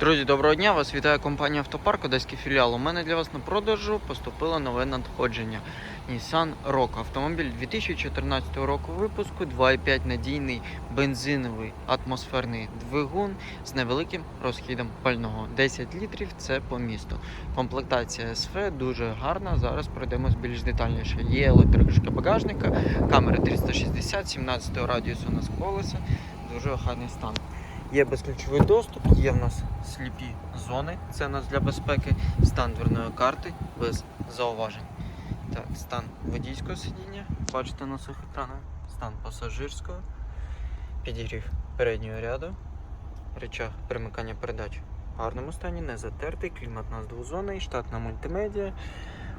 Друзі, доброго дня! Вас вітає компанія Автопарк, Одеський філіал. У мене для вас на продажу поступило нове надходження. Nissan Rogue. Автомобіль 2014 року випуску, 2,5 надійний бензиновий атмосферний двигун з невеликим розхідом пального. 10 літрів це по місту. Комплектація СФ дуже гарна. Зараз пройдемось більш детальніше. Є електрокришка багажника, камера 360, 17 радіусу у нас колеса. Дуже охайний стан. Є безключовий доступ, є в нас сліпі зони, це у нас для безпеки, стан дверної карти без зауважень. Так, стан водійського сидіння, бачите на цих екранах, стан пасажирського, підігрів переднього ряду, речах перемикання передач в гарному стані, не затертий, клімат у нас двозонний, штатна мультимедіа.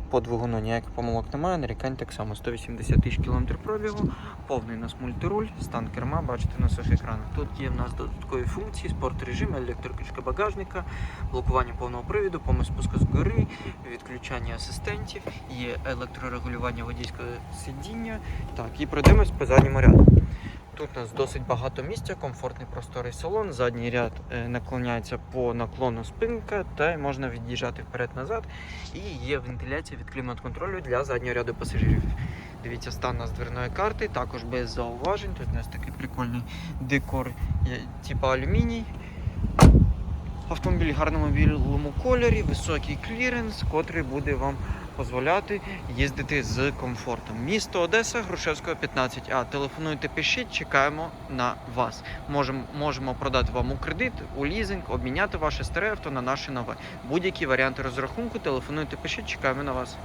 По двигуну ніяких помилок немає, нарікань так само 180 тисяч км пробігу, повний у нас мультируль, стан керма, бачите на своїх екранах. Тут є в нас додаткові функції, спорт режим, електрокришка багажника, блокування повного привіду, помощь спуску з гори, відключання асистентів, є електрорегулювання водійського сидіння. Так, і пройдемось по задньому ряду. Тут у нас досить багато місця, комфортний просторий салон. Задній ряд е, наклоняється по наклону спинка, та можна від'їжджати вперед-назад. І є вентиляція від клімат-контролю для заднього ряду пасажирів. Дивіться, стан у нас дверної карти, також без зауважень. Тут у нас такий прикольний декор, типу алюміній. Автомобіль в гарному білому кольорі, високий кліренс, котрий буде вам дозволяти їздити з комфортом. Місто Одеса, Грушевського 15А. Телефонуйте, пишіть, чекаємо на вас. Можемо, можемо продати вам у кредит, у лізинг, обміняти ваше старе авто на наше нове. Будь-які варіанти розрахунку, телефонуйте, пишіть, чекаємо на вас.